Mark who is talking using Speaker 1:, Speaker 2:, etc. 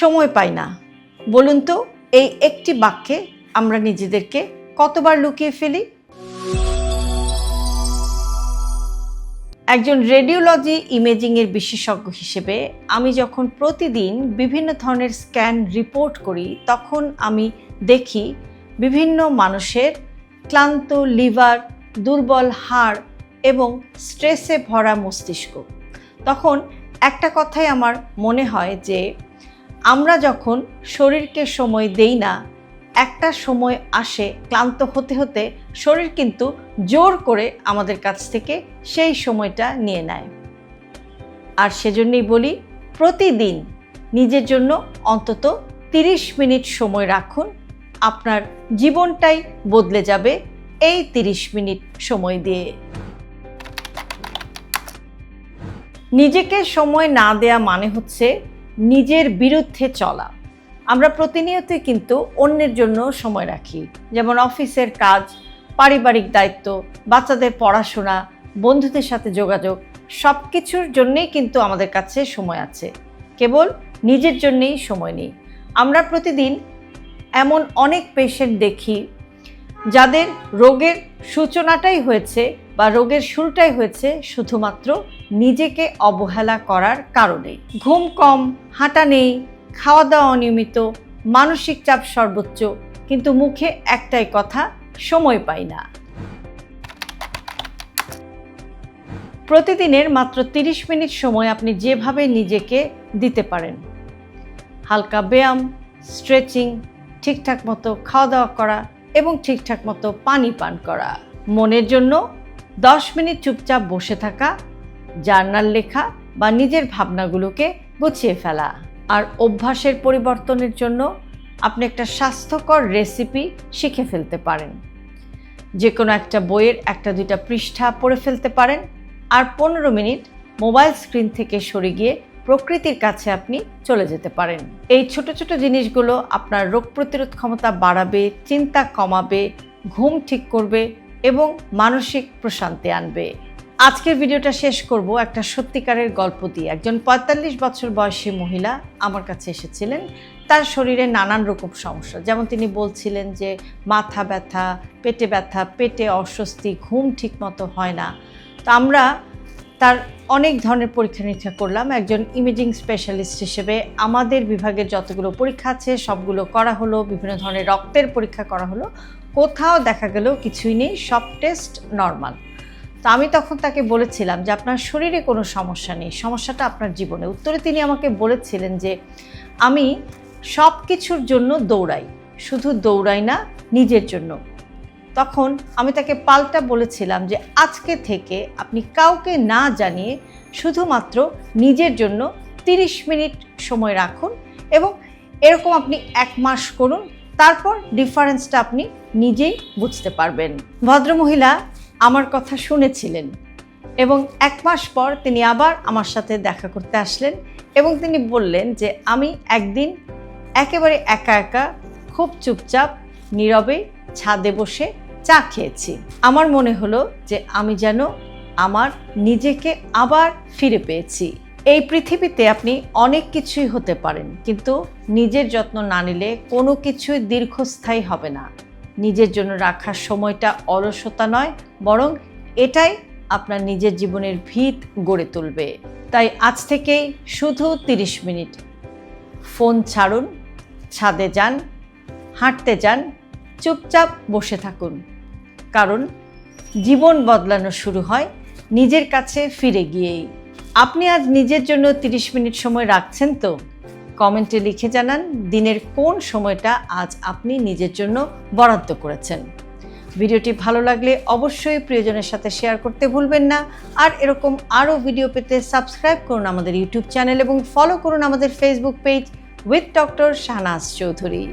Speaker 1: সময় পাই না। বলুন তো, এই একটি বাক্যে আমরা নিজেদেরকে কতবার লুকিয়ে ফেলি? একজন রেডিওলজি ইমেজিংয়ের বিশেষজ্ঞ হিসেবে আমি যখন প্রতিদিন বিভিন্ন ধরনের স্ক্যান রিপোর্ট করি, তখন আমি দেখি বিভিন্ন মানুষের ক্লান্ত লিভার, দুর্বল হাড় এবং স্ট্রেসে ভরা মস্তিষ্ক। তখন একটা কথাই আমার মনে হয় যে আমরা যখন শরীরকে সময় দেই না, একটা সময় আসে ক্লান্ত হতে হতে শরীর কিন্তু জোর করে আমাদের কাছ থেকে সেই সময়টা নিয়ে নেয়। আর সেজন্যই বলি, প্রতিদিন নিজের জন্য অন্তত 30 মিনিট সময় রাখুন। আপনার জীবনটাই বদলে যাবে এই 30 মিনিট সময় দিয়ে। নিজেকে সময় না দেয়া মানে হচ্ছে নিজের বিরুদ্ধে চলা। আমরা প্রতিনিয়তই কিন্তু অন্যের জন্য সময় রাখি। যেমন অফিসের কাজ, পারিবারিক দায়িত্ব, বাচ্চাদের পড়াশোনা, বন্ধুদের সাথে যোগাযোগ সব কিছুর জন্যেই কিন্তু আমাদের কাছে সময় আছে। কেবল নিজের জন্যেই সময় নেই। আমরা প্রতিদিন এমন অনেক পেশেন্ট দেখি যাদের রোগের সূচনাটাই হয়েছে বা রোগের শুরুটাই হয়েছে শুধুমাত্র নিজেকে অবহেলা করার কারণে। ঘুম কম, হাঁটা নেই খাওয়া দাওয়া অনিয়মিত, মানসিক চাপ সর্বোচ্চ, কিন্তু মুখে একটাই কথা, সময় পাই না। প্রতিদিনের মাত্র 30 মিনিট সময় আপনি যেভাবে নিজেকে দিতে পারেন। হালকা ব্যায়াম, স্ট্রেচিং, ঠিকঠাক মতো খাওয়া দাওয়া করা এবং ঠিকঠাক মতো পানি পান করা। মনের জন্য দশ মিনিট চুপচাপ বসে থাকা, জার্নাল লেখা বা নিজের ভাবনাগুলোকে গুছিয়ে ফেলা। আর অভ্যাসের পরিবর্তনের জন্য আপনি একটা স্বাস্থ্যকর রেসিপি শিখে ফেলতে পারেন। যে কোনো একটা বইয়ের একটা দুইটা পৃষ্ঠা পড়ে ফেলতে পারেন। আর পনেরো মিনিট মোবাইল স্ক্রিন থেকে সরে গিয়ে প্রকৃতির কাছে আপনি চলে যেতে পারেন। এই ছোট ছোট জিনিসগুলো আপনার রোগ প্রতিরোধ ক্ষমতা বাড়াবে, চিন্তা কমাবে, ঘুম ঠিক করবে এবং মানসিক প্রশান্তি আনবে। আজকের ভিডিওটা শেষ করব একটা সত্যিকারের গল্প দিয়ে। একজন পঁয়তাল্লিশ বছর বয়সী মহিলা আমার কাছে এসেছিলেন। তার শরীরে নানান রকম সমস্যা। যেমন তিনি বলছিলেন যে, মাথা ব্যথা, পেটে ব্যথা, পেটে অস্বস্তি, ঘুম ঠিকমতো হয় না। তো আমরা তার অনেক ধরনের পরীক্ষা নিরীক্ষা করলাম। একজন ইমেজিং স্পেশালিস্ট হিসেবে আমাদের বিভাগের যতগুলো পরীক্ষা আছে, সবগুলো করা হলো, বিভিন্ন ধরনের রক্তের পরীক্ষা করা হলো। কোথাও দেখা গেল কিছুই নেই, সব টেস্ট নর্মাল তো আমি তখন তাকে বলেছিলাম যে, আপনার শরীরে কোনো সমস্যা নেই। সমস্যাটা আপনার জীবনে। উত্তরে তিনি আমাকে বলেছিলেন যে, আমি সব কিছুর জন্য দৌড়াই। শুধু দৌড়াই না, নিজের জন্য। তখন আমি তাকে পাল্টা বলেছিলাম যে আজকে থেকে আপনি কাউকে না জানিয়ে শুধুমাত্র নিজের জন্য 30 মিনিট সময় রাখুন এবং এরকম আপনি এক মাস করুন, তারপর ডিফারেন্সটা আপনি নিজেই বুঝতে পারবেন। ভদ্রমহিলা আমার কথা শুনেছিলেন এবং এক মাস পর তিনি আবার আমার সাথে দেখা করতে আসলেন এবং তিনি বললেন যে আমি একদিন একেবারে একা একা খুব চুপচাপ, নীরবে ছাদে বসে চা খেয়েছি। আমার মনে হলো যে আমি যেন আমার নিজেকে আবার ফিরে পেয়েছি। এই পৃথিবীতে আপনি অনেক কিছুই হতে পারেন, কিন্তু নিজের যত্ন না নিলে কোনো কিছুই দীর্ঘস্থায়ী হবে না। নিজের জন্য রাখার সময়টা অলসতা নয়, বরং এটাই আপনার নিজের জীবনের ভিত গড়ে তুলবে। তাই আজ থেকেই শুধু 30 মিনিট। ফোন ছাড়ুন, ছাদে যান, হাঁটতে যান, চুপচাপ বসে থাকুন। কারণ জীবন বদলানো শুরু হয় নিজের কাছে ফিরে গিয়েই। আপনি আজ নিজের জন্য 30 মিনিট সময় রাখছেন তো? কমেন্টে লিখে জানান দিনের কোন সময়টা আজ আপনি নিজের জন্য বরাদ্দ করেছেন। ভিডিওটি ভালো লাগলে অবশ্যই প্রিয়জনের সাথে শেয়ার করতে ভুলবেন না। আর এরকম আরও ভিডিও পেতে সাবস্ক্রাইব করুন আমাদের ইউটিউব চ্যানেল এবং ফলো করুন আমাদের Facebook page with doctor Shahnaz Chowdhury.